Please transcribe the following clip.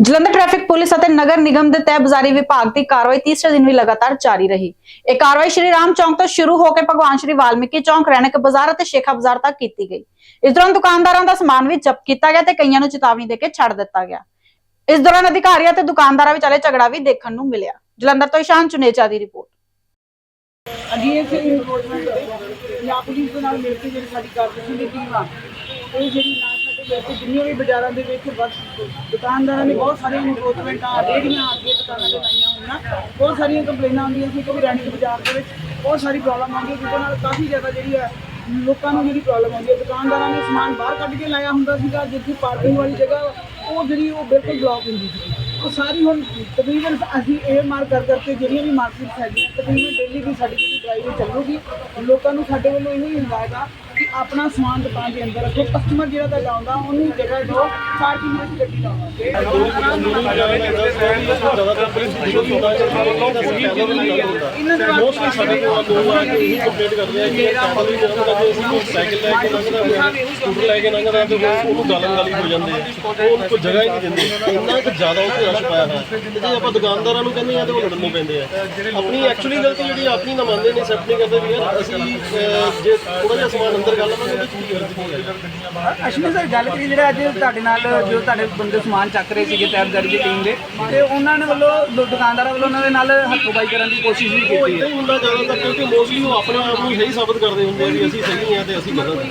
Jalandhar traffic police ਅਤੇ ਨਗਰ ਨਿਗਮ ਦੇ ਤਹਿਬਜ਼ਾਰੀ ਵਿਭਾਗ ਦੀ ਕਾਰਵਾਈ ਤੀਸਰੇ ਦਿਨ ਵੀ ਲਗਾਤਾਰ ਜਾਰੀ ਰਹੀ। ਇਹ ਕਾਰਵਾਈ ਸ਼੍ਰੀ ਰਾਮ ਚੌਂਕ ਤੋਂ ਸ਼ੁਰੂ ਹੋ ਕੇ ਭਗਵਾਨ ਸ਼੍ਰੀ ਵਾਲਮੀਕੀ ਚੌਂਕ, ਰੈਣਕ ਬਾਜ਼ਾਰ ਅਤੇ ਸ਼ੇਖਾ ਬਾਜ਼ਾਰ ਤੱਕ ਕੀਤੀ ਗਈ। ਇਸ ਦੌਰਾਨ ਦੁਕਾਨਦਾਰਾਂ ਦਾ ਸਮਾਨ ਵੀ ਜ਼ਬਤ ਕੀਤਾ ਗਿਆ ਤੇ ਕਈਆਂ ਨੂੰ ਚੇਤਾਵਨੀ ਦੇ ਕੇ ਛੱਡ ਦਿੱਤਾ ਗਿਆ। ਇਸ ਦੌਰਾਨ ਅਧਿਕਾਰੀਆਂ ਤੇ ਦੁਕਾਨਦਾਰਾਂ ਵਿਚਾਲੇ ਝਗੜਾ ਵੀ ਦੇਖਣ ਨੂੰ ਮਿਲਿਆ। ਜਲੰਧਰ ਤੋਂ ਇਸ਼ਾਨ ਚੁਨੇਚਾ ਦੀ ਰਿਪੋਰਟ। ਅਗੇਨ ਸੇ ਇਨਫੋਰਸਮੈਂਟ ਜਾਂ ਪੁਲਿਸ ਨਾਲ ਮਿਲ ਕੇ ਜਿਹੜੀ ਸਾਡੀ ਕਾਰਪੋਰੇਸ਼ਨ ਟੀਮ ਆ ਇਹ ਜਿਹੜੀ ਨਾਲ ਵੈਸੇ ਜਿੰਨੀਆਂ ਵੀ ਬਾਜ਼ਾਰਾਂ ਦੇ ਵਿੱਚ ਬਸ ਦੁਕਾਨਦਾਰਾਂ ਨੇ ਬਹੁਤ ਸਾਰੀਆਂ ਇਨਫੋਰਸਮੈਂਟ ਆ ਰੇਹੜੀਆਂ ਅੱਗੇ ਦੁਕਾਨਾਂ ਤੇ ਲਾਈਆਂ ਹੋਈਆਂ। ਬਹੁਤ ਸਾਰੀਆਂ ਕੰਪਲੇਨਾਂ ਆਉਂਦੀਆਂ ਸੀ ਕਿ ਰੈਣਿਕ ਬਾਜ਼ਾਰ ਦੇ ਵਿੱਚ ਬਹੁਤ ਸਾਰੀ ਪ੍ਰੋਬਲਮ ਆਉਂਦੀ ਹੈ, ਜਿਹਦੇ ਨਾਲ ਕਾਫੀ ਜ਼ਿਆਦਾ ਜਿਹੜੀ ਹੈ ਲੋਕਾਂ ਨੂੰ ਜਿਹੜੀ ਪ੍ਰੋਬਲਮ ਆਉਂਦੀ ਹੈ। ਦੁਕਾਨਦਾਰਾਂ ਨੇ ਸਮਾਨ ਬਾਹਰ ਕੱਢ ਕੇ ਲਾਇਆ ਹੁੰਦਾ ਸੀਗਾ, ਜਿੱਥੇ ਪਾਰਕਿੰਗ ਵਾਲੀ ਜਗ੍ਹਾ ਉਹ ਜਿਹੜੀ ਉਹ ਬਿਲਕੁਲ ਬਲੌਕ ਹੁੰਦੀ ਸੀ। ਉਹ ਸਾਰੀ ਹੁਣ ਤਕਰੀਬਨ ਅਸੀਂ ਇਹ ਮਾਰ ਕਰ ਕਰਕੇ ਜਿਹੜੀਆਂ ਵੀ ਮਾਰਕੀਟਸ ਹੈਗੀਆਂ, ਤਕਰੀਬਨ ਡੇਲੀ ਦੀ ਸਾਡੀ ਜਿਹੜੀ ਡਰਾਈਵ ਚੱਲੂਗੀ, ਲੋਕਾਂ ਨੂੰ ਸਾਡੇ ਵੱਲੋਂ ਇਹੋ ਹੀ ਹਦਾਇਤ ਆ ਕਿ ਆਪਣਾ ਸਮਾਨ ਦੁਕਾਨ ਦੇ ਅੰਦਰ ਰੱਖੋ। ਕਸਟਮਰ ਜਿਹੜਾ ਤੁਹਾਡਾ ਆਉਂਦਾ ਉਹਨੂੰ ਜਗ੍ਹਾ ਦਿਓ ਪਾਰਕਿੰਗ ਵਿੱਚ ਗੱਡੀ ਲਾਉਣਾ ਇਹਨਾਂ ਦੇ ਮੋਸਟਲੀ ਸਾਡੇ ਕੋਲ ਲੋਕ ਆ ਕੇ ਕੰਪਲੇਂਟ ਕਰਦੇ ਆ ਕਿ ਟੈਂਪਲ ਵੀ ਲੰਘਦਾ ਤੇ ਅਸੀਂ ਸਾਈਕਲ ਲੈ ਕੇ ਲੰਘਦਾ ਹੋਇਆ ਸਕੂਟਰ ਲੈ ਕੇ ਲੰਘਦਾ ਤੇ ਉਹ- ਉਹਨੂੰ ਗਾਲਣ ਗਾਲੀ ਹੋ ਜਾਂਦੇ ਆ ਉਹ ਉਹਨੂੰ ਕੋਈ ਜਗ੍ਹਾ ਹੀ ਨਹੀਂ ਦਿੰਦੇ ਇੰਨਾ ਕੁ ਜ਼ਿਆਦਾ ਉੱਥੇ ਰਸ਼ ਪਾਇਆ ਹੋਇਆ ਤੇ ਜੇ ਆਪਾਂ ਦੁਕਾਨਦਾਰਾਂ ਨੂੰ ਕਹਿੰਦੇ ਆ ਤੇ ਉਹ ਲੜਨ ਨੂੰ ਪੈਂਦੇ ਆ ਆਪਣੀ ਐਕਚੁਅਲੀ ਗਲਤੀ ਜਿਹੜੀ ਆਪਣੀ ਨਾ ਮੰਨਦੇ ਨੇ ਐਕਸੈਪਟ ਨਹੀਂ ਕਰਦੇ ਵੀ ਯਾਰ ਅਸੀਂ ਜੇ ਥੋੜਾ ਜਿਹਾ ਸਮਾਨ ਅੰਦਰ ਅਸ਼ਮੀ ਸਰ ਗੱਲ ਕਰੀ ਜਿਹੜਾ ਅੱਜ ਤੁਹਾਡੇ ਨਾਲ ਜੋ ਤੁਹਾਡੇ ਬੰਦੇ ਸਮਾਨ ਚੱਕ ਰਹੇ ਸੀਗੇ ਤੈਬਦਾਰੀ ਦੀ ਟੀਮ ਦੇ ਤੇ ਉਹਨਾਂ ਨੇ ਵੱਲੋਂ ਦੁ- ਦੁਕਾਨਦਾਰਾਂ ਵੱਲੋਂ ਉਹਨਾਂ ਦੇ ਨਾਲ ਹੱਥੋਂ ਬਾਈ ਕਰਨ ਦੀ ਕੋਸ਼ਿਸ਼ ਵੀ ਕੀਤੀ ਹੈ ਹੁੰਦਾ ਜ਼ਿਆਦਾਤਰ ਕਿਉਂਕਿ ਮੋਸਟਲੀ ਉਹ ਆਪਣੇ ਆਪ ਨੂੰ ਸਹੀ ਸਾਬਤ ਕਰਦੇ ਹੁੰਦੇ ਆ ਵੀ ਅਸੀਂ ਸਹੀ ਆ ਤੇ ਅਸੀਂ ਗਲਤ